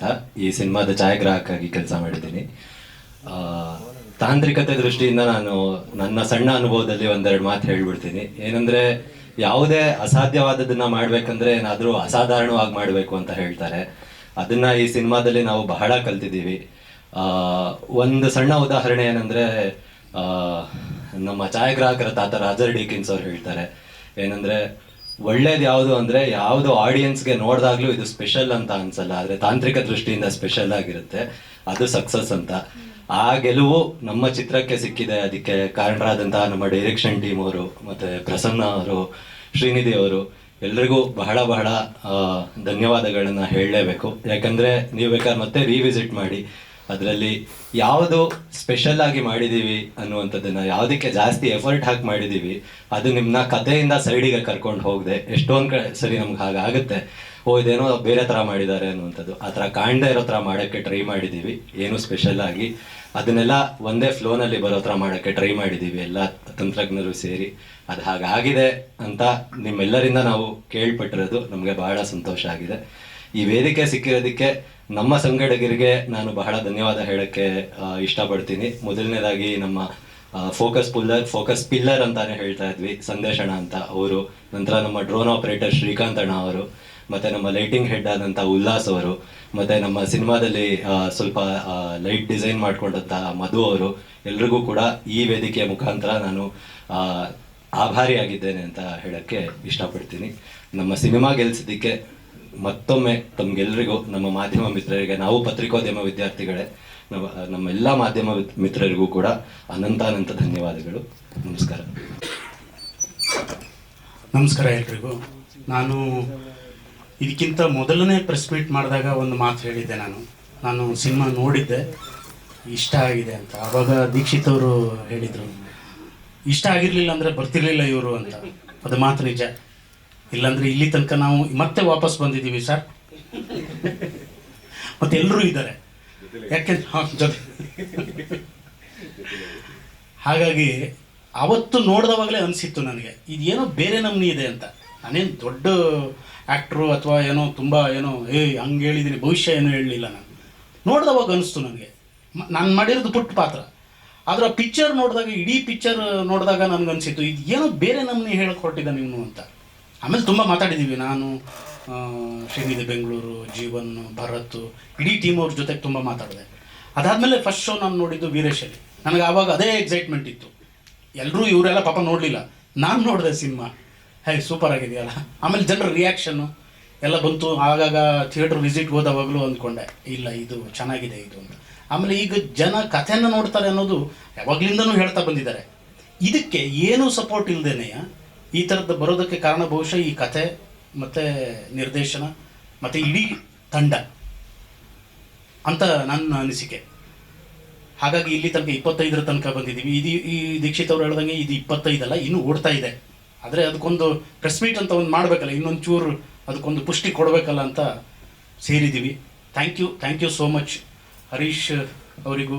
ಅಂತ ಈ ಸಿನಿಮಾದ ಛಾಯಾಗ್ರಾಹಕಾಗಿ ಕೆಲಸ ಮಾಡಿದ್ದೀನಿ. ತಾಂತ್ರಿಕತೆ ದೃಷ್ಟಿಯಿಂದ ನಾನು ನನ್ನ ಸಣ್ಣ ಅನುಭವದಲ್ಲಿ ಒಂದೆರಡು ಮಾತು ಹೇಳ್ಬಿಡ್ತೀನಿ. ಏನಂದ್ರೆ, ಯಾವುದೇ ಅಸಾಧ್ಯವಾದದನ್ನ ಮಾಡ್ಬೇಕಂದ್ರೆ ಏನಾದರೂ ಅಸಾಧಾರಣವಾಗಿ ಮಾಡಬೇಕು ಅಂತ ಹೇಳ್ತಾರೆ. ಅದನ್ನ ಈ ಸಿನಿಮಾದಲ್ಲಿ ನಾವು ಬಹಳ ಕಲ್ತಿದ್ದೀವಿ. ಒಂದು ಸಣ್ಣ ಉದಾಹರಣೆ ಏನಂದ್ರೆ ನಮ್ಮ ಛಾಯಾಗ್ರಾಹಕರ ತಾತ ರಾಜರ್ ಡಿಕಿನ್ಸ್ ಅವ್ರು ಹೇಳ್ತಾರೆ. ಏನಂದ್ರೆ ಒಳ್ಳೇದು ಯಾವುದು ಅಂದ್ರೆ ಯಾವುದು ಆಡಿಯನ್ಸ್ಗೆ ನೋಡಿದಾಗ್ಲೂ ಇದು ಸ್ಪೆಷಲ್ ಅಂತ ಅನ್ಸಲ್ಲ. ಆದರೆ ತಾಂತ್ರಿಕ ದೃಷ್ಟಿಯಿಂದ ಸ್ಪೆಷಲ್ ಆಗಿರುತ್ತೆ. ಅದು ಸಕ್ಸಸ್ ಅಂತ. ಆ ಗೆಲುವು ನಮ್ಮ ಚಿತ್ರಕ್ಕೆ ಸಿಕ್ಕಿದೆ. ಅದಕ್ಕೆ ಕಾರಣರಾದಂತಹ ನಮ್ಮ ಡೈರೆಕ್ಷನ್ ಟೀಮ್ ಅವರು, ಮತ್ತೆ ಪ್ರಸನ್ನ ಅವರು, ಶ್ರೀನಿಧಿ ಅವರು, ಎಲ್ರಿಗೂ ಬಹಳ ಬಹಳ ಧನ್ಯವಾದಗಳನ್ನು ಹೇಳಲೇಬೇಕು. ಯಾಕಂದ್ರೆ ನೀವು ಬೇಕಾದ್ರೆ ಮತ್ತೆ ರೀವಿಸಿಟ್ ಮಾಡಿ. ಅದರಲ್ಲಿ ಯಾವುದು ಸ್ಪೆಷಲ್ ಆಗಿ ಮಾಡಿದ್ದೀವಿ ಅನ್ನುವಂಥದ್ದನ್ನು ಯಾವುದಕ್ಕೆ ಜಾಸ್ತಿ ಎಫರ್ಟ್ ಹಾಕಿ ಮಾಡಿದ್ದೀವಿ ಅದು ನಿಮ್ಮನ್ನ ಕಥೆಯಿಂದ ಸೈಡಿಗೆ ಕರ್ಕೊಂಡು ಹೋಗದೆ. ಎಷ್ಟೊಂದು ಕಡೆ ಸರಿ ನಮ್ಗೆ ಹಾಗಾಗುತ್ತೆ ಓ, ಇದೇನೋ ಬೇರೆ ಥರ ಮಾಡಿದ್ದಾರೆ ಅನ್ನುವಂಥದ್ದು. ಆ ಥರ ಕಾಣದೇ ಇರೋ ಥರ ಮಾಡೋಕ್ಕೆ ಟ್ರೈ ಮಾಡಿದ್ದೀವಿ ಏನು ಸ್ಪೆಷಲ್ ಆಗಿ. ಅದನ್ನೆಲ್ಲ ಒಂದೇ ಫ್ಲೋನಲ್ಲಿ ಬರೋ ಥರ ಮಾಡೋಕ್ಕೆ ಟ್ರೈ ಮಾಡಿದ್ದೀವಿ ಎಲ್ಲ ತಂತ್ರಜ್ಞರು ಸೇರಿ. ಅದು ಹಾಗಾಗಿದೆ ಅಂತ ನಿಮ್ಮೆಲ್ಲರಿಂದ ನಾವು ಕೇಳ್ಪಟ್ಟಿರೋದು. ನಮಗೆ ಬಹಳ ಸಂತೋಷ ಆಗಿದೆ. ಈ ವೇದಿಕೆ ಸಿಕ್ಕಿರೋದಕ್ಕೆ ನಮ್ಮ ಸಂಘಟಕರಿಗೆ ನಾನು ಬಹಳ ಧನ್ಯವಾದ ಹೇಳಕ್ಕೆ ಇಷ್ಟಪಡ್ತೀನಿ. ಮೊದಲನೇದಾಗಿ ನಮ್ಮ ಫೋಕಸ್ ಪುಲ್ಲರ್ ಫೋಕಸ್ ಪಿಲ್ಲರ್ ಅಂತಾನೆ ಹೇಳ್ತಾ ಇದ್ವಿ, ಸಂದರ್ಶನ ಅಂತ ಅವರು. ನಂತರ ನಮ್ಮ ಡ್ರೋನ್ ಆಪರೇಟರ್ ಶ್ರೀಕಾಂತ್ ಅಣ್ಣ ಅವರು, ಮತ್ತೆ ನಮ್ಮ ಲೈಟಿಂಗ್ ಹೆಡ್ ಆದಂತ ಉಲ್ಲಾಸ್ ಅವರು, ಮತ್ತೆ ನಮ್ಮ ಸಿನಿಮಾದಲ್ಲಿ ಸ್ವಲ್ಪ ಲೈಟ್ ಡಿಸೈನ್ ಮಾಡಿಕೊಂಡಂಥ ಮಧು ಅವರು. ಎಲ್ರಿಗೂ ಕೂಡ ಈ ವೇದಿಕೆಯ ಮುಖಾಂತರ ನಾನು ಆಭಾರಿಯಾಗಿದ್ದೇನೆ ಅಂತ ಹೇಳಕ್ಕೆ ಇಷ್ಟಪಡ್ತೀನಿ. ನಮ್ಮ ಸಿನಿಮಾ ಗೆಲ್ಸಿದ್ದಕ್ಕೆ ಮತ್ತೊಮ್ಮೆ ತಮಗೆಲ್ಲರಿಗೂ ನಮ್ಮ ಮಾಧ್ಯಮ ಮಿತ್ರರಿಗೆ, ನಾವು ಪತ್ರಿಕೋದ್ಯಮ ವಿದ್ಯಾರ್ಥಿಗಳೇ, ನಮ್ಮ ನಮ್ಮೆಲ್ಲ ಮಾಧ್ಯಮ ಮಿತ್ರರಿಗೂ ಕೂಡ ಅನಂತಾನಂತ ಧನ್ಯವಾದಗಳು. ನಮಸ್ಕಾರ. ನಮಸ್ಕಾರ ಎಲ್ರಿಗೂ. ನಾನು ಇದಕ್ಕಿಂತ ಮೊದಲನೇ ಪ್ರೆಸ್ ಮೀಟ್ ಮಾಡಿದಾಗ ಒಂದು ಮಾತು ಹೇಳಿದ್ದೆ ನಾನು. ನಾನು ಸಿನಿಮಾ ನೋಡಿದ್ದೆ. ಇಷ್ಟ ಆಗಿದೆ ಅಂತ. ಆವಾಗ ದೀಕ್ಷಿತ್ ಅವರು ಹೇಳಿದರು, ಇಷ್ಟ ಆಗಿರಲಿಲ್ಲ ಅಂದರೆ ಬರ್ತಿರ್ಲಿಲ್ಲ ಇವರು ಅಂತ. ಅದು ಮಾತು ನಿಜ. ಇಲ್ಲಾಂದ್ರೆ ಇಲ್ಲಿ ತನಕ ನಾವು ಮತ್ತೆ ವಾಪಸ್ ಬಂದಿದ್ದೀವಿ ಸರ್. ಮತ್ತೆ ಎಲ್ಲರೂ ಇದ್ದಾರೆ. ಯಾಕೆ? ಹಾಂ ಜೊತೆ. ಹಾಗಾಗಿ ಅವತ್ತು ನೋಡಿದವಾಗಲೇ ಅನಿಸಿತ್ತು ನನಗೆ ಇದೇನೋ ಬೇರೆ ನಮ್ನಿ ಇದೆ ಅಂತ. ನಾನೇನು ದೊಡ್ಡ ಆ್ಯಕ್ಟ್ರು ಅಥವಾ ಏನೋ ತುಂಬ ಏನೋ ಏ ಹಂಗೆ ಹೇಳಿದ್ದೀನಿ ಭವಿಷ್ಯ ಏನೂ ಹೇಳಲಿಲ್ಲ ನಾನು. ನೋಡಿದವಾಗ ಅನಿಸ್ತು ನನಗೆ. ನಾನು ಮಾಡಿರೋದು ಪುಟ್ಟ ಪಾತ್ರ. ಆದ್ರೆ ಆ ಪಿಕ್ಚರ್ ನೋಡಿದಾಗ ಇಡೀ ಪಿಕ್ಚರ್ ನೋಡಿದಾಗ ನನಗೆ ಅನಿಸಿತ್ತು ಇದು ಏನೋ ಬೇರೆ ನಮ್ಮನಿ ಹೇಳಕ್ಕೆ ಹೊರಟಿದ್ದ ನೀವು ಅಂತ. ಆಮೇಲೆ ತುಂಬ ಮಾತಾಡಿದ್ದೀವಿ ನಾನು ಶ್ರೀನಿಧಿ ಬೆಂಗಳೂರು, ಜೀವನ್, ಭರತ್, ಇಡೀ ಟೀಮ್ ಅವ್ರ ಜೊತೆಗೆ ತುಂಬ ಮಾತಾಡಿದೆ. ಅದಾದಮೇಲೆ ಫಸ್ಟ್ ಶೋ ನಾನು ನೋಡಿದ್ದು ವೀರೇಶಲ್ಲಿ. ನನಗೆ ಆವಾಗ ಅದೇ ಎಕ್ಸೈಟ್ಮೆಂಟ್ ಇತ್ತು. ಎಲ್ಲರೂ ಇವರೆಲ್ಲ ಪಾಪ ನೋಡಲಿಲ್ಲ. ನಾನು ನೋಡಿದೆ ಸಿನಿಮಾ. ಹೇ ಸೂಪರ್ ಆಗಿದೆಯಲ್ಲ. ಆಮೇಲೆ ಜನರ ರಿಯಾಕ್ಷನ್ನು ಎಲ್ಲ ಬಂತು. ಆಗಾಗ ಥಿಯೇಟ್ರ್ ವಿಸಿಟ್ ಹೋದವಾಗಲೂ ಅಂದ್ಕೊಂಡೆ ಇಲ್ಲ, ಇದು ಚೆನ್ನಾಗಿದೆ, ಇದು ಅಂತ. ಆಮೇಲೆ ಈಗ ಜನ ಕಥೆಯನ್ನು ನೋಡ್ತಾರೆ ಅನ್ನೋದು ಯಾವಾಗ್ಲಿಂದನೂ ಹೇಳ್ತಾ ಬಂದಿದ್ದಾರೆ. ಇದಕ್ಕೆ ಏನೂ ಸಪೋರ್ಟ್ ಇಲ್ಲದೇನೆಯ ಈ ಥರದ್ದು ಬರೋದಕ್ಕೆ ಕಾರಣ ಬಹುಶಃ ಈ ಕಥೆ, ಮತ್ತು ನಿರ್ದೇಶನ, ಮತ್ತು ಇಡೀ ತಂಡ ಅಂತ ನನ್ನ ಅನಿಸಿಕೆ. ಹಾಗಾಗಿ ಇಲ್ಲಿ ತನಕ ಇಪ್ಪತ್ತೈದರ ತನಕ ಬಂದಿದ್ದೀವಿ. ಇದು ಈ ದೀಕ್ಷಿತ್ ಅವರು ಹೇಳ್ದಂಗೆ ಇದು ಇಪ್ಪತ್ತೈದಲ್ಲ, ಇನ್ನೂ ಓಡ್ತಾ ಇದೆ. ಆದರೆ ಅದಕ್ಕೊಂದು ಪ್ರೆಸ್ ಮೀಟ್ ಅಂತ ಒಂದು ಮಾಡಬೇಕಲ್ಲ ಇನ್ನೊಂದು ಚೂರು ಅದಕ್ಕೊಂದು ಪುಷ್ಟಿ ಕೊಡಬೇಕಲ್ಲ ಅಂತ ಸೇರಿದ್ದೀವಿ. Thank you thank you so much Harish ಅವರಿಗೂ,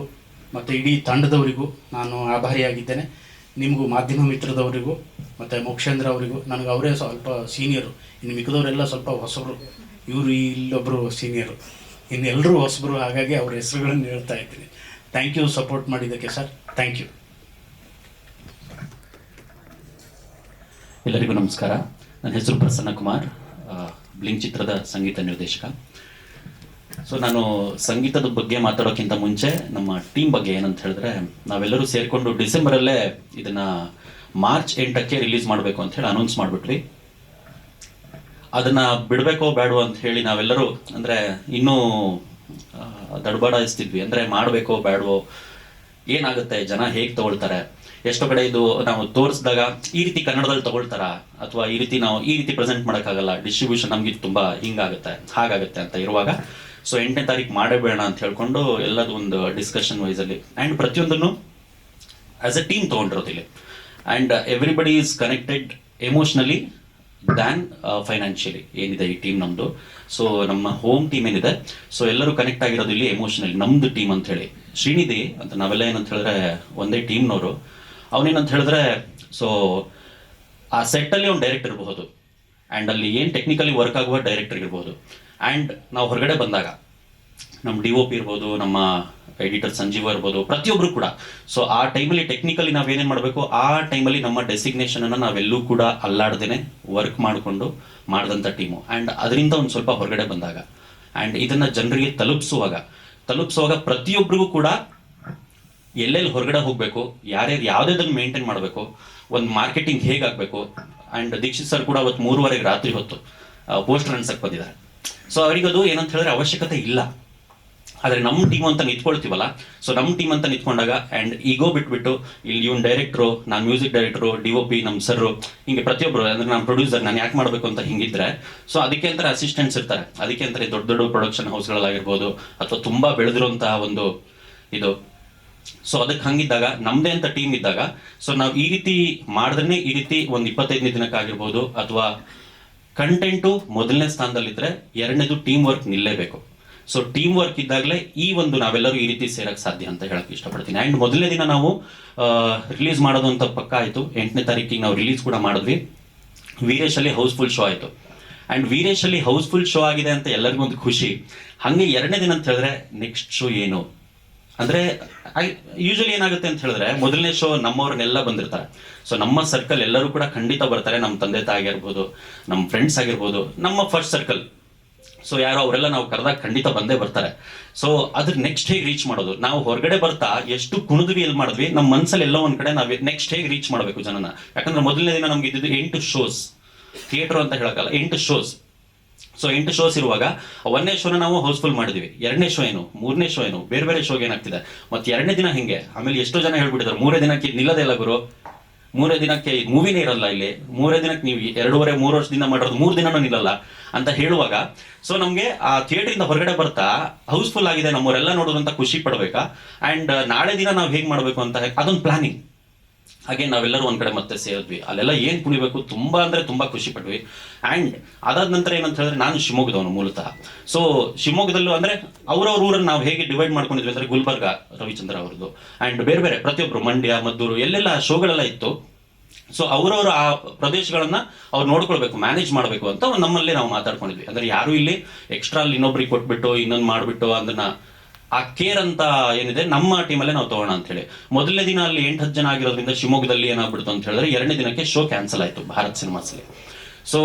ಮತ್ತು ಇಡೀ ತಂಡದವರಿಗೂ ನಾನು ಆಭಾರಿಯಾಗಿದ್ದೇನೆ. ನಿಮಗೂ ಮಾಧ್ಯಮ ಮಿತ್ರದವರಿಗೂ ಮತ್ತು ಮೋಕ್ಷೇಂದ್ರ ಅವರಿಗೂ, ನನಗೆ ಅವರೇ ಸ್ವಲ್ಪ ಸೀನಿಯರು ಇನ್ನು ಮಿಕ್ಕದವರೆಲ್ಲ ಸ್ವಲ್ಪ ಹೊಸಬರು. ಇವರು ಇಲ್ಲೊಬ್ಬರು ಸೀನಿಯರು ಇನ್ನು ಎಲ್ಲರೂ ಹೊಸಬರು, ಹಾಗಾಗಿ ಅವ್ರ ಹೆಸರುಗಳನ್ನು ಹೇಳ್ತಾ ಇದ್ದೀನಿ. ಥ್ಯಾಂಕ್ ಯು ಸಪೋರ್ಟ್ ಮಾಡಿದ್ದಕ್ಕೆ ಸರ್ ಥ್ಯಾಂಕ್ ಯು ಎಲ್ಲರಿಗೂ ನಮಸ್ಕಾರ. ನನ್ನ ಹೆಸರು ಪ್ರಸನ್ನ ಕುಮಾರ್ ಬ್ಲಿಂಗ್ ಚಿತ್ರದ ಸಂಗೀತ ನಿರ್ದೇಶಕ. ಸೊ ನಾನು ಸಂಗೀತದ ಬಗ್ಗೆ ಮಾತಾಡೋಕ್ಕಿಂತ ಮುಂಚೆ ನಮ್ಮ ಟೀಮ್ ಬಗ್ಗೆ ಏನಂತ ಹೇಳಿದ್ರೆ, ನಾವೆಲ್ಲರೂ ಸೇರಿಕೊಂಡು ಡಿಸೆಂಬರಲ್ಲೇ ಇದನ್ನ ಮಾರ್ಚ್ ಎಂಟಕ್ಕೆ ರಿಲೀಸ್ ಮಾಡಬೇಕು ಅಂತ ಹೇಳಿ ಅನೌನ್ಸ್ ಮಾಡಿಬಿಟ್ವಿ. ಅದನ್ನ ಬಿಡಬೇಕೋ ಬೇಡವೋ ಅಂತ ಹೇಳಿ ನಾವೆಲ್ಲರೂ, ಅಂದ್ರೆ ಇನ್ನೂ ದಡಬಡಾಯಿಸ್ತಿದ್ವಿ ಅಂದ್ರೆ ಮಾಡಬೇಕೋ ಬೇಡವೋ ಏನಾಗುತ್ತೆ, ಜನ ಹೇಗೆ ತಗೊಳ್ತಾರೆ, ಎಷ್ಟೋ ಕಡೆ ಇದು ನಾವು ತೋರಿಸಿದಾಗ ಈ ರೀತಿ ಕನ್ನಡದಲ್ಲಿ ತಗೊಳ್ತಾರ, ಅಥವಾ ಈ ರೀತಿ ನಾವು ಈ ರೀತಿ ಪ್ರೆಸೆಂಟ್ ಮಾಡೋಕ್ಕಾಗಲ್ಲ ಡಿಸ್ಟ್ರಿಬ್ಯೂಷನ್ ನಮ್ಗೆ ತುಂಬಾ ಹಿಂಗಾಗುತ್ತೆ, ಹಾಗಾಗುತ್ತೆ ಅಂತ ಇರುವಾಗ ಸೊ ಎಂಟನೇ ತಾರೀಕು ಮಾಡಬೇಡ ಅಂತ ಹೇಳ್ಕೊಂಡು ಎಲ್ಲದೂ ಒಂದು ಡಿಸ್ಕಷನ್ ವೈಸಲ್ಲಿ ಆ್ಯಂಡ್ ಪ್ರತಿಯೊಂದನ್ನು ಆಸ್ ಎ ಟೀಮ್ ತೊಗೊಂಡಿರೋದು ಇಲ್ಲಿ. And everybody is connected emotionally than financially ಏನಿದೆ ಈ ಟೀಮ್ ನಮ್ಮದು ಸೊ ನಮ್ಮ ಹೋಮ್ ಟೀಮ್ ಏನಿದೆ. ಸೊ ಎಲ್ಲರೂ ಕನೆಕ್ಟ್ ಆಗಿರೋದು ಇಲ್ಲಿ ಎಮೋಷನಲಿ ನಮ್ದು ಟೀಮ್ ಅಂತ ಹೇಳಿ. ಶ್ರೀನಿಧಿ ಅಂತ ನಾವೆಲ್ಲ ಏನಂತ ಹೇಳಿದ್ರೆ ಒಂದೇ ಟೀಮ್ನವರು ಅವನೇನಂತ ಹೇಳಿದ್ರೆ ಸೊ ಆ ಸೆಟ್ಟಲ್ಲಿ ಅವ್ನು ಡೈರೆಕ್ಟ್ ಇರಬಹುದು. ಆ್ಯಂಡ್ ಅಲ್ಲಿ ಏನು ಟೆಕ್ನಿಕಲಿ ವರ್ಕ್ ಆಗುವ ಡೈರೆಕ್ಟರ್ ಇರ್ಬೋದು. ಆ್ಯಂಡ್ ನಾವು ಹೊರಗಡೆ ಬಂದಾಗ ನಮ್ಮ ಡಿ ಒ ಪಿ ಇರ್ಬೋದು, ನಮ್ಮ ಎಡಿಟರ್ ಸಂಜೀವ ಇರ್ಬೋದು ಪ್ರತಿಯೊಬ್ಬರು ಕೂಡ. ಸೊ ಆ ಟೈಮಲ್ಲಿ ಟೆಕ್ನಿಕಲಿ ನಾವೇನೇನು ಮಾಡಬೇಕು, ಆ ಟೈಮಲ್ಲಿ ನಮ್ಮ ಡೆಸಿಗ್ನೇಷನನ್ನು ನಾವೆಲ್ಲೂ ಕೂಡ ಅಲ್ಲಾಡ್ದೇ ವರ್ಕ್ ಮಾಡಿಕೊಂಡು ಮಾಡಿದಂಥ ಟೀಮು ಆ್ಯಂಡ್ ಅದರಿಂದ ಒಂದು ಸ್ವಲ್ಪ ಹೊರಗಡೆ ಬಂದಾಗ ಆ್ಯಂಡ್ ಇದನ್ನು ಜನರಿಗೆ ತಲುಪಿಸುವಾಗ ತಲುಪಿಸುವಾಗ ಪ್ರತಿಯೊಬ್ಬರಿಗೂ ಕೂಡ ಎಲ್ಲೆಲ್ಲಿ ಹೊರಗಡೆ ಹೋಗಬೇಕು, ಯಾರ್ಯಾರು ಯಾವುದೇದನ್ನು ಮೇಂಟೈನ್ ಮಾಡಬೇಕು, ಒಂದು ಮಾರ್ಕೆಟಿಂಗ್ ಹೇಗಾಗಬೇಕು ಆ್ಯಂಡ್ ದೀಕ್ಷಿತ್ ಸರ್ ಕೂಡ ಅವತ್ತು ಮೂರುವರೆಗೆ ರಾತ್ರಿ ಹೊತ್ತು ಪೋಸ್ಟರ್ ಅನ್ಸಕ್ಕೆ ಬಂದಿದ್ದಾರೆ. ಸೊ ಅವರಿಗದು ಏನಂತ ಹೇಳಿದ್ರೆ ಅವಶ್ಯಕತೆ ಇಲ್ಲ. ಆದರೆ ನಮ್ಮ ಟೀಮ್ ಅಂತ ನಿಂತ್ಕೊಳ್ತೀವಲ್ಲ ಸೊ ನಮ್ಮ ಟೀಮ್ ಅಂತ ನಿಂತ್ಕೊಂಡಾಗ ಆ್ಯಂಡ್ ಈಗೋ ಬಿಟ್ಬಿಟ್ಟು, ಇಲ್ಲಿ ಇವ್ನು ಡೈರೆಕ್ಟ್ರು ನಾನು music director D O P ನಮ್ಮ ಸರ್ರು ಹಿಂಗೆ ಪ್ರತಿಯೊಬ್ಬರು ಅಂದರೆ ನಾನು ಪ್ರೊಡ್ಯೂಸರ್ ನಾನು ಯಾಕೆ ಮಾಡಬೇಕು ಅಂತ ಹಿಂಗಿದ್ರೆ ಸೊ ಅದಕ್ಕೆ ಅಂತ ಅಸಿಸ್ಟೆಂಟ್ಸ್ ಇರ್ತಾರೆ. ಅದಕ್ಕೆ ಅಂತಾರೆ ದೊಡ್ಡ ದೊಡ್ಡ ಪ್ರೊಡಕ್ಷನ್ ಹೌಸ್ಗಳಾಗಿರ್ಬೋದು ಅಥವಾ ತುಂಬ ಬೆಳೆದಿರುವಂತಹ ಒಂದು ಇದು ಸೊ ಅದಕ್ಕೆ ಹಂಗಿದ್ದಾಗ, ನಮ್ದೇ ಅಂತ ಟೀಮ್ ಇದ್ದಾಗ ಸೊ ನಾವು ಈ ರೀತಿ ಮಾಡಿದ್ರೆ ಈ ರೀತಿ ಒಂದು ಇಪ್ಪತ್ತೈದನೇ ದಿನಕ್ಕಾಗಿರ್ಬೋದು ಅಥವಾ ಕಂಟೆಂಟು ಮೊದಲನೇ ಸ್ಥಾನದಲ್ಲಿದ್ದರೆ ಎರಡನೇದು ಟೀಮ್ ವರ್ಕ್ ನಿಲ್ಲೇಬೇಕು. ಸೊ ಟೀಮ್ ವರ್ಕ್ ಇದ್ದಾಗಲೇ ಈ ಒಂದು ನಾವೆಲ್ಲರೂ ಈ ರೀತಿ ಸೇರಕ್ಕೆ ಸಾಧ್ಯ ಅಂತ ಹೇಳಕ್ಕೆ ಇಷ್ಟಪಡ್ತೀನಿ. ಆ್ಯಂಡ್ ಮೊದಲನೇ ದಿನ ನಾವು ರಿಲೀಸ್ ಮಾಡೋದು ಅಂತ ಪಕ್ಕ ಆಯಿತು. ಎಂಟನೇ ತಾರೀಕಿಗೆ ನಾವು ರಿಲೀಸ್ ಕೂಡ ಮಾಡಿದ್ವಿ. ವೀರೇಶಲ್ಲಿ ಹೌಸ್ಫುಲ್ ಶೋ ಆಯಿತು. ಆ್ಯಂಡ್ ವೀರೇಶಲ್ಲಿ ಹೌಸ್ಫುಲ್ ಶೋ ಆಗಿದೆ ಅಂತ ಎಲ್ಲರಿಗೂ ಒಂದು ಖುಷಿ. ಹಾಗೆ ಎರಡನೇ ದಿನ ಅಂತ ಹೇಳಿದ್ರೆ ನೆಕ್ಸ್ಟ್ ಶೋ ಏನು? ಅಂದ್ರೆ ಯೂಶಲಿ ಏನಾಗುತ್ತೆ ಅಂತ ಹೇಳಿದ್ರೆ, ಮೊದಲನೇ ಶೋ ನಮ್ಮವ್ರನ್ನೆಲ್ಲ ಬಂದಿರ್ತಾರೆ. ಸೊ ನಮ್ಮ ಸರ್ಕಲ್ ಎಲ್ಲರೂ ಕೂಡ ಖಂಡಿತ ಬರ್ತಾರೆ. ನಮ್ಮ ತಂದೆ ತಾಯಿ ಆಗಿರ್ಬೋದು ನಮ್ಮ ಫ್ರೆಂಡ್ಸ್ ಆಗಿರ್ಬೋದು, ನಮ್ಮ ಫಸ್ಟ್ ಸರ್ಕಲ್ ಸೊ ಯಾರೋ ಅವರೆಲ್ಲ ನಾವು ಕರೆದಾಗ ಖಂಡಿತ ಬಂದೇ ಬರ್ತಾರೆ. ಸೊ ಅದ್ರ ನೆಕ್ಸ್ಟ್ ಹೇಗೆ ರೀಚ್ ಮಾಡೋದು? ನಾವು ಹೊರಗಡೆ ಬರ್ತಾ ಎಷ್ಟು ಕುಣಿದ್ವಿ ಎಲ್ಲಿ ಮಾಡಿದ್ವಿ ನಮ್ಮ ಮನಸ್ಸಲ್ಲಿ ಎಲ್ಲೋ ಒಂದ್ ಕಡೆ ನಾವು ನೆಕ್ಸ್ಟ್ ಹೇಗೆ ರೀಚ್ ಮಾಡಬೇಕು ಜನನ? ಯಾಕಂದ್ರೆ ಮೊದಲನೇ ದಿನ ನಮ್ಗೆ ಇದ್ದಿದ್ದು ಎಂಟು ಶೋಸ್ ಥಿಯೇಟರ್ ಅಂತ ಹೇಳಕ್ಕಲ್ಲ, ಎಂಟು ಶೋಸ್ ಸೊ ಎಂಟು ಶೋಸ್ ಇರುವಾಗ ಒಂದನೇ ಶೋನ ನಾವು ಹೌಸ್ಫುಲ್ ಮಾಡಿದ್ವಿ. ಎರಡನೇ ಶೋ ಏನು, ಮೂರನೇ ಶೋ ಏನು, ಬೇರೆ ಬೇರೆ ಶೋಗೆ ಏನಾಗ್ತಿದೆ? ಮತ್ತೆ ಎರಡನೇ ದಿನ ಹಿಂಗೆ? ಆಮೇಲೆ ಎಷ್ಟೋ ಜನ ಹೇಳ್ಬಿಟ್ಟಿದ್ದಾರೆ ಮೂರೇ ದಿನಕ್ಕೆ ನಿಲ್ಲದೇ ಇಲ್ಲ ಗುರು. ಮೂರೇ ದಿನಕ್ಕೆ ಮೂವಿನೇ ಇರಲ್ಲ ಇಲ್ಲಿ. ಮೂರೇ ದಿನಕ್ಕೆ ನೀವು ಎರಡೂವರೆ, ಮೂರು ವರ್ಷದಿಂದ ಮಾಡಿರೋದು ಮೂರು ದಿನನೂ ನಿಲ್ಲಲ್ಲ ಅಂತ ಹೇಳುವಾಗ ಸೊ ನಮಗೆ ಆ ಥಿಯೇಟರ್ ಇಂದ ಹೊರಗಡೆ ಬರ್ತಾ ಹೌಸ್ಫುಲ್ ಆಗಿದೆ ನಮ್ಮವರೆಲ್ಲ ನೋಡೋದಂತ ಖುಷಿ ಪಡಬೇಕಾ? ಅಂಡ್ ನಾಳೆ ದಿನ ನಾವು ಹೇಗೆ ಮಾಡಬೇಕು ಅಂತ ಅದೊಂದು ಪ್ಲಾನಿಂಗ್ ಹಾಗೆ ನಾವೆಲ್ಲರೂ ಒಂದ್ ಕಡೆ ಮತ್ತೆ ಸೇರಿದ್ವಿ. ಅಲ್ಲೆಲ್ಲ ಏನ್ ಕುಣಿಬೇಕು ತುಂಬಾ ಅಂದ್ರೆ ತುಂಬಾ ಖುಷಿ ಪಟ್ವಿ. ಅಂಡ್ ಅದಾದ ನಂತರ ಏನಂತ ಹೇಳಿದ್ರೆ ನಾನು ಶಿವಮೊಗ್ಗದವನು ಮೂಲತಃ. ಸೊ ಶಿವಮೊಗ್ಗದಲ್ಲೂ ಅಂದ್ರೆ ಅವ್ರವ್ರ ಊರನ್ನ ನಾವು ಹೇಗೆ ಡಿವೈಡ್ ಮಾಡ್ಕೊಂಡಿದ್ವಿ ಅಂದ್ರೆ ಗುಲ್ಬರ್ಗ, ರವಿಚಂದ್ರ ಅವ್ರದ್ದು. ಅಂಡ್ ಬೇರೆ ಬೇರೆ, ಪ್ರತಿಯೊಬ್ರು ಮಂಡ್ಯ, ಮದ್ದೂರು, ಎಲ್ಲೆಲ್ಲ ಶೋಗಳೆಲ್ಲ ಇತ್ತು. ಸೊ ಅವರವರ ಆ ಪ್ರದೇಶಗಳನ್ನ ಅವ್ರು ನೋಡ್ಕೊಳ್ಬೇಕು ಮ್ಯಾನೇಜ್ ಮಾಡಬೇಕು ಅಂತ ನಮ್ಮಲ್ಲೇ ನಾವು ಮಾತಾಡ್ಕೊಂಡಿದ್ವಿ. ಅಂದ್ರೆ ಯಾರು ಇಲ್ಲಿ ಎಕ್ಸ್ಟ್ರಾ ಅಲ್ಲಿ ಇನ್ನೊಬ್ರಿಗೆ ಕೊಟ್ಬಿಟ್ಟು, ಇನ್ನೊಂದು ಮಾಡಿಬಿಟ್ಟು, ಅದನ್ನ ಆ ಕೇರ್ ಅಂತ ಏನಿದೆ, ನಮ್ಮ ಟೀಮಲ್ಲೇ ನಾವು ತಗೋಣ ಅಂತ ಹೇಳಿ. ಮೊದಲನೇ ದಿನ ಅಲ್ಲಿ ಎಂಟು, ಹತ್ತು ಜನ ಆಗಿರೋದ್ರಿಂದ ಶಿವಮೊಗ್ಗದಲ್ಲಿ ಏನಾಗ್ಬಿಡ್ತು ಅಂತ ಹೇಳಿದ್ರೆ ಎರಡನೇ ದಿನಕ್ಕೆ ಶೋ ಕ್ಯಾನ್ಸಲ್ ಆಯ್ತು ಭಾರತ್ ಸಿನಿಮಾಸಲ್ಲಿ ಸೊ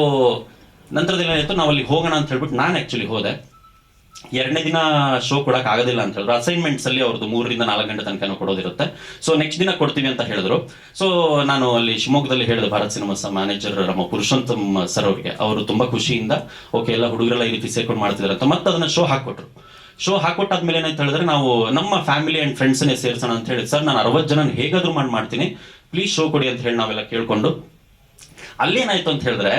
ನಂತರದ ಏನಾಯಿತು ನಾವು ಅಲ್ಲಿ ಹೋಗೋಣ ಅಂತ ಹೇಳ್ಬಿಟ್ಟು ನಾನು ಆ್ಯಕ್ಚುಲಿ ಹೋದೆ. ಎರಡನೇ ದಿನ ಶೋ ಕೊಡೋಕೆ ಆಗೋದಿಲ್ಲ ಅಂತ ಹೇಳಿದ್ರು. ಅಸೈನ್ಮೆಂಟ್ಸ್ ಅಲ್ಲಿ ಅವ್ರದ್ದು ಮೂರರಿಂದ ನಾಲ್ಕು ಗಂಟೆ ತನಕ ಕೊಡೋದಿರುತ್ತೆ. ಸೊ ನೆಕ್ಸ್ಟ್ ದಿನ ಕೊಡ್ತೀವಿ ಅಂತ ಹೇಳಿದ್ರು. ಸೊ ನಾನು ಅಲ್ಲಿ ಶಿವಮೊಗ್ಗದಲ್ಲಿ ಹೇಳಿದೆ ಭಾರತ್ ಸಿನಿಮಾಸ್ ಮ್ಯಾನೇಜರ್ ನಮ್ಮ ಪುರುಷೋತ್ತಮ್ ಸರ್ ಅವರಿಗೆ, ಅವರು ತುಂಬಾ ಖುಷಿಯಿಂದ ಓಕೆ ಎಲ್ಲ ಹುಡುಗರೆಲ್ಲ ಈ ರೀತಿ ಸೇರ್ಕೊಂಡು ಮಾಡ್ತಿದ್ದಾರೆ ಅಂತ. ಮತ್ತೆ ಅದನ್ನ ಶೋ ಹಾಕೊಟ್ರು ಶೋ ಹಾಕೊಟ್ಟಾದ್ಮೇಲೆ ಏನಂತ ಹೇಳಿದ್ರೆ ನಾವು ನಮ್ಮ ಫ್ಯಾಮಿಲಿ ಅಂಡ್ ಫ್ರೆಂಡ್ಸನ್ನೇ ಸೇರ್ಸೋಣ ಅಂತ ಹೇಳಿ ಸರ್, ನಾನು ಅರವತ್ತು ಜನ ಹೇಗಾದ್ರೂ ಮಾಡಿ ಮಾಡ್ತೀನಿ. ಪ್ಲೀಸ್ ಶೋ ಕೊಡಿ ಅಂತ ಹೇಳಿ ನಾವೆಲ್ಲ ಕೇಳ್ಕೊಂಡು ಅಲ್ಲೇನಾಯ್ತು ಅಂತ ಹೇಳಿದ್ರೆ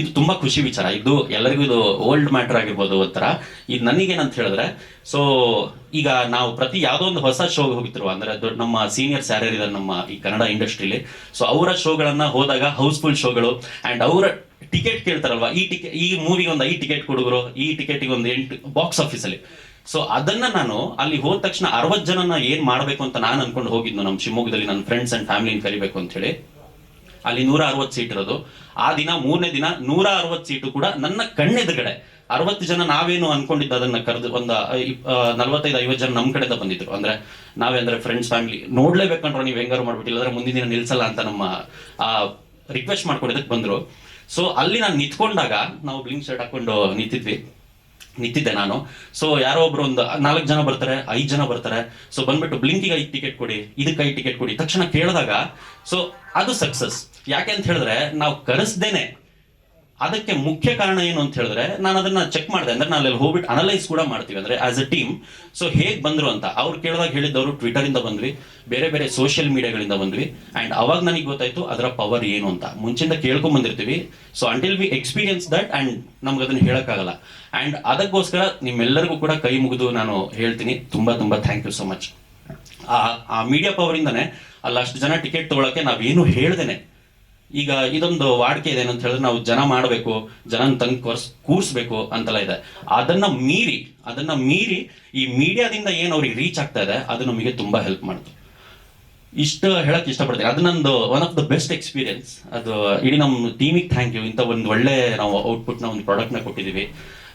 ಇದು ತುಂಬಾ ಖುಷಿ ವಿಚಾರ. ಇದು ಎಲ್ಲರಿಗೂ ಇದು ಓಲ್ಡ್ ಮ್ಯಾಟರ್ ಆಗಿರ್ಬೋದು ಒಂಥರ. ಇದು ನನಗೇನಂತ ಹೇಳಿದ್ರೆ ಸೊ ಈಗ ನಾವು ಪ್ರತಿ ಯಾವುದೋ ಒಂದು ಹೊಸ ಶೋಗೆ ಹೋಗಿದ್ರು. ಅಂದ್ರೆ ದೊಡ್ಡ ನಮ್ಮ ಸೀನಿಯರ್ಸ್ ಯಾರ್ಯಾರಿದ್ದಾರೆ ನಮ್ಮ ಈ ಕನ್ನಡ ಇಂಡಸ್ಟ್ರಿಲಿ. ಸೊ ಅವರ ಶೋಗಳನ್ನ ಹೋದಾಗ ಹೌಸ್ಫುಲ್ ಶೋಗಳು ಅಂಡ್ ಅವರ ಟಿಕೆಟ್ ಕೇಳ್ತಾರಲ್ವಾ? ಈ ಟಿಕೆಟ್ ಈ ಮೂವಿಗೆ ಒಂದು ಐದು ಟಿಕೆಟ್ ಕೊಡುಗರು ಈ ಟಿಕೆಟಿಗೆ ಒಂದು ಎಂಟು ಬಾಕ್ಸ್ ಆಫೀಸಲ್ಲಿ ಸೊ ಅದನ್ನ ನಾನು ಅಲ್ಲಿ ಹೋದ ತಕ್ಷಣ ಅರವತ್ತು ಜನನ ಏನ್ ಮಾಡಬೇಕು ಅಂತ ನಾನು ಅನ್ಕೊಂಡು ಹೋಗಿದ್ನು ನಮ್ಮ ಶಿವಮೊಗ್ಗದಲ್ಲಿ ನನ್ನ ಫ್ರೆಂಡ್ಸ್ ಅಂಡ್ ಫ್ಯಾಮಿಲಿನ ಕರಿಬೇಕು ಅಂತ ಹೇಳಿ. ಅಲ್ಲಿ ನೂರ ಅರವತ್ತು ಸೀಟ್ ಇರೋದು. ಆ ದಿನ, ಮೂರನೇ ದಿನ ನೂರ ಅರವತ್ತು ಸೀಟು ಕೂಡ ನನ್ನ ಕಣ್ಣೆದುರುಗಡೆ. ಅರವತ್ತು ಜನ ನಾವೇನು ಅನ್ಕೊಂಡಿದ್ದು ಅದನ್ನ ಕರೆದು ಒಂದು ನಲವತ್ತೈದು, ಐವತ್ತು ಜನ ನಮ್ಮ ಕಡೆಯಿಂದ ಬಂದಿದ್ರು. ಅಂದ್ರೆ ನಾವೇ ಅಂದ್ರೆ ಫ್ರೆಂಡ್ಸ್ ಫ್ಯಾಮಿಲಿ ನೋಡ್ಲೇಬೇಕಂದ್ರೆ ನೀವು ಹೆಂಗಾರು ಮಾಡ್ಬಿಟ್ಟಿಲ್ಲ ಅಂದ್ರೆ ಮುಂದಿನ ದಿನ ನಿಲ್ಸಲ್ಲ ಅಂತ ನಮ್ಮ ರಿಕ್ವೆಸ್ಟ್ ಮಾಡ್ಕೊಂಡಿದ್ದಕ್ಕೆ ಬಂದ್ರು. ಸೊ ಅಲ್ಲಿ ನಾನು ನಿಂತ್ಕೊಂಡಾಗ ನಾವು ಬ್ಲಿಂಗ್ ಶರ್ಟ್ ಹಾಕೊಂಡು ನಿಂತಿದ್ವಿ. ನಿಂತಿದ್ದೆ ನಾನು. ಸೊ ಯಾರೋ ಒಬ್ರು ಒಂದು ನಾಲ್ಕು ಜನ ಬರ್ತಾರೆ, ಐದು ಜನ ಬರ್ತಾರೆ. ಸೊ ಬಂದ್ಬಿಟ್ಟು ಬ್ಲಿಂಕಿಗೆ ಐದು ಟಿಕೆಟ್ ಕೊಡಿ, ಇದಕ್ಕೆ ಐದು ಟಿಕೆಟ್ ಕೊಡಿ. ತಕ್ಷಣ ಕೇಳಿದಾಗ ಸೊ ಅದು ಸಕ್ಸಸ್ ಯಾಕೆ ಅಂತ ಹೇಳಿದ್ರೆ, ನಾವು ಕರೆಸ್ದೇನೆ. ಅದಕ್ಕೆ ಮುಖ್ಯ ಕಾರಣ ಏನು ಅಂತ ಹೇಳಿದ್ರೆ, ನಾನು ಅದನ್ನ ಚೆಕ್ ಮಾಡಿದೆ. ಅಂದ್ರೆ ನಾನು ಅಲ್ಲಿ ಹೋಗ್ಬಿಟ್ಟು ಅನಲೈಸ್ ಕೂಡ ಮಾಡ್ತೀವಿ. ಅಂದ್ರೆ ಆಸ್ ಅ ಟೀಮ್ ಸೊ ಹೇಗ್ ಬಂದ್ರು ಅಂತ. ಅವ್ರು ಕೇಳಿದಾಗ ಹೇಳಿದ್ದವರು ಟ್ವಿಟರ್ ಇಂದ ಬಂದ್ವಿ. ಬೇರೆ ಬೇರೆ ಸೋಷಿಯಲ್ ಮೀಡಿಯಾಗಳಿಂದ ಬಂದ್ವಿ. ಅಂಡ್ ಅವಾಗ ನನಗೆ ಗೊತ್ತಾಯ್ತು, ಅದರ ಪವರ್ ಏನು ಅಂತ. ಮುಂಚಿಂದ ಕೇಳ್ಕೊಂಡ್ ಬಂದಿರ್ತೀವಿ. So until we experience that and ನಮ್ಗೆ ಅದನ್ನ ಹೇಳಕ್ಕಾಗಲ್ಲ. ಅಂಡ್ ಅದಕ್ಕೋಸ್ಕರ ನಿಮ್ಮೆಲ್ಲರಿಗೂ ಕೂಡ ಕೈ ಮುಗಿದು ನಾನು ಹೇಳ್ತೀನಿ. ತುಂಬಾ ತುಂಬಾ ಥ್ಯಾಂಕ್ ಯು ಸೊ ಮಚ್ ಆ ಆ ಮೀಡಿಯಾ ಪವರ್ ಇಂದಾನೆ ಅಲ್ಲಿ, ಅಷ್ಟು ಜನ ಟಿಕೆಟ್ ತೊಗೊಳಕ್ಕೆ ನಾವೇನು ಹೇಳ್ದೇನೆ. ಈಗ ಇದೊಂದು ವಾಡಿಕೆ ಇದೆ ಅಂತ ಹೇಳಿದ್ರೆ ನಾವು ಜನ ಮಾಡಬೇಕು ಜನ ತಂಗ್ ಕೊರ್ಸ್, ಕೂರಿಸ್ಬೇಕು ಅಂತೆಲ್ಲ ಇದೆ. ಅದನ್ನ ಮೀರಿ ಅದನ್ನ ಮೀರಿ ಈ ಮೀಡಿಯಾದಿಂದ ಏನು ಅವ್ರಿಗೆ ರೀಚ್ ಆಗ್ತಾ ಇದೆ, ಅದು ನಮಗೆ ತುಂಬಾ ಹೆಲ್ಪ್ ಮಾಡ್ತು. ಇಷ್ಟು ಹೇಳಕ್ ಇಷ್ಟಪಡ್ತೀನಿ. ಅದು ನಂದು one of the best experience ಅದು ಇಡೀ ನಮ್ಮ ಟೀಮಿಗೆ ಥ್ಯಾಂಕ್ ಯು ಇಂಥ ಒಂದು ಒಳ್ಳೆ ನಾವು ಔಟ್ಪುಟ್ನ ಒಂದು ಪ್ರಾಡಕ್ಟ್ನ ಕೊಟ್ಟಿದ್ದೀವಿ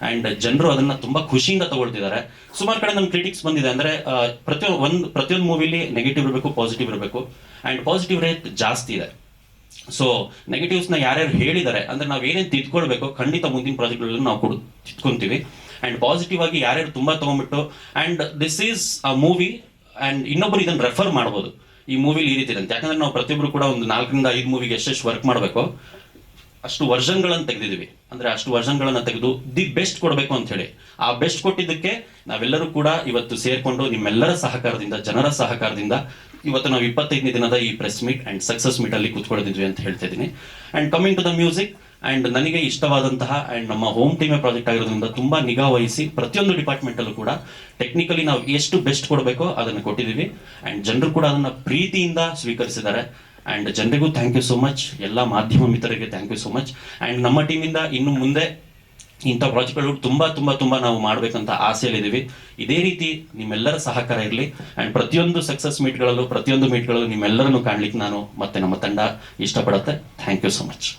ಆ್ಯಂಡ್ ಜನರು ಅದನ್ನ ತುಂಬಾ ಖುಷಿಯಿಂದ ತಗೊಳ್ತಿದ್ದಾರೆ. ಸುಮಾರು ಕಡೆ ನಮ್ಮ ಕ್ರಿಟಿಕ್ಸ್ ಬಂದಿದೆ ಅಂದ್ರೆ ಪ್ರತಿಯೊಂದು ಒಂದು, ಪ್ರತಿಯೊಂದು ಮೂವಿಲಿ ನೆಗೆಟಿವ್ ಇರಬೇಕು ಪಾಸಿಟಿವ್ ಇರಬೇಕು. ಆ್ಯಂಡ್ ಪಾಸಿಟಿವ್ ರೇಟ್ ಜಾಸ್ತಿ ಇದೆ. ಸೊ ನೆಗೆಟಿವ್ಸ್ನ ಯಾರ್ಯಾರು ಹೇಳಿದ್ದಾರೆ, ಅಂದ್ರೆ ನಾವು ಏನೇನು ತಿದ್ಕೊಳ್ಬೇಕು ಖಂಡಿತ ಮುಂದಿನ ಪ್ರಾಜೆಕ್ಟ್ಗಳಲ್ಲಿ ನಾವು ಕೊಡು, ತಿದ್ಕೊಂತೀವಿ. ಆ್ಯಂಡ್ ಪಾಸಿಟಿವ್ ಆಗಿ ಯಾರ್ಯಾರು ತುಂಬಾ ತಗೊಂಡ್ಬಿಟ್ಟು and this is a movie and ಇನ್ನೊಬ್ಬರು ಇದನ್ನು ರೆಫರ್ ಮಾಡ್ಬೋದು. ಈ ಮೂವಿಲಿ ಈ ರೀತಿ ಇರುತ್ತೆ. ಯಾಕಂದ್ರೆ ನಾವು ಪ್ರತಿಯೊಬ್ಬರು ಕೂಡ ಒಂದು ನಾಲ್ಕರಿಂದ ಐದು ಮೂವಿಗೆ ಎಷ್ಟೆಷ್ಟು ವರ್ಕ್ ಮಾಡಬೇಕು, ಅಷ್ಟು ವರ್ಷನ್ಗಳನ್ನು ತೆಗೆದಿದ್ದೀವಿ. ಅಂದ್ರೆ ಅಷ್ಟು ವರ್ಷನ್ಗಳನ್ನು ತೆಗೆದು ದಿ ಬೆಸ್ಟ್ ಕೊಡಬೇಕು ಅಂತ ಹೇಳಿ. ಆ ಬೆಸ್ಟ್ ಕೊಟ್ಟಿದ್ದಕ್ಕೆ ನಾವೆಲ್ಲರೂ ಕೂಡ ಇವತ್ತು ಸೇರ್ಕೊಂಡು ನಿಮ್ಮೆಲ್ಲರ ಸಹಕಾರದಿಂದ, ಜನರ ಸಹಕಾರದಿಂದ ಇವತ್ತು ನಾವು ಇಪ್ಪತ್ತೈದನೇ ದಿನದ ಈ press meet and success meet ಅಲ್ಲಿ ಕೂತ್ಕೊಳ್ತಿದ್ವಿ ಅಂತ ಹೇಳ್ತಾ ಇದ್ದೀನಿ. And coming to the music and ನನಗೆ ಇಷ್ಟವಾದಂತಹ ಅಂಡ್ ನಮ್ಮ ಹೋಮ್ ಟೀಮೇ ಪ್ರಾಜೆಕ್ಟ್ ಆಗಿರೋದ್ರಿಂದ ತುಂಬಾ ನಿಗಾ ವಹಿಸಿ ಪ್ರತಿಯೊಂದು ಡಿಪಾರ್ಟ್ಮೆಂಟಲ್ಲೂ ಕೂಡ ಟೆಕ್ನಿಕಲಿ ನಾವು ಎಷ್ಟು ಬೆಸ್ಟ್ ಕೊಡಬೇಕೋ ಅದನ್ನು ಕೊಟ್ಟಿದ್ದೀವಿ. ಅಂಡ್ ಜನರು ಕೂಡ ಅದನ್ನ ಪ್ರೀತಿಯಿಂದ ಸ್ವೀಕರಿಸಿದ್ದಾರೆ. ಅಂಡ್ ಜನರಿಗೂ ಥ್ಯಾಂಕ್ ಯು ಸೋ ಮಚ್ ಎಲ್ಲ ಮಾಧ್ಯಮ ಮಿತ್ರರಿಗೆ thank you so much and ನಮ್ಮ ಟೀಮಿಂದ ಇನ್ನು ಮುಂದೆ ಇಂಥ ಪ್ರಾಜೆಕ್ಟ್ಗಳು ತುಂಬಾ ತುಂಬಾ ತುಂಬಾ ನಾವು ಮಾಡಬೇಕಂತ ಆಸೆಯಲ್ಲಿದ್ದೀವಿ. ಇದೇ ರೀತಿ ನಿಮ್ಮೆಲ್ಲರ ಸಹಕಾರ ಇರಲಿ. ಅಂಡ್ ಪ್ರತಿಯೊಂದು ಸಕ್ಸಸ್ ಮೀಟ್ಗಳಲ್ಲೂ ಪ್ರತಿಯೊಂದು ಮೀಟ್ಗಳಲ್ಲೂ ನಿಮ್ಮೆಲ್ಲರನ್ನು ಕಾಣ್ಲಿಕ್ಕೆ ನಾನು ಮತ್ತೆ ನಮ್ಮ ತಂಡ ಇಷ್ಟಪಡುತ್ತೆ. Thank you so much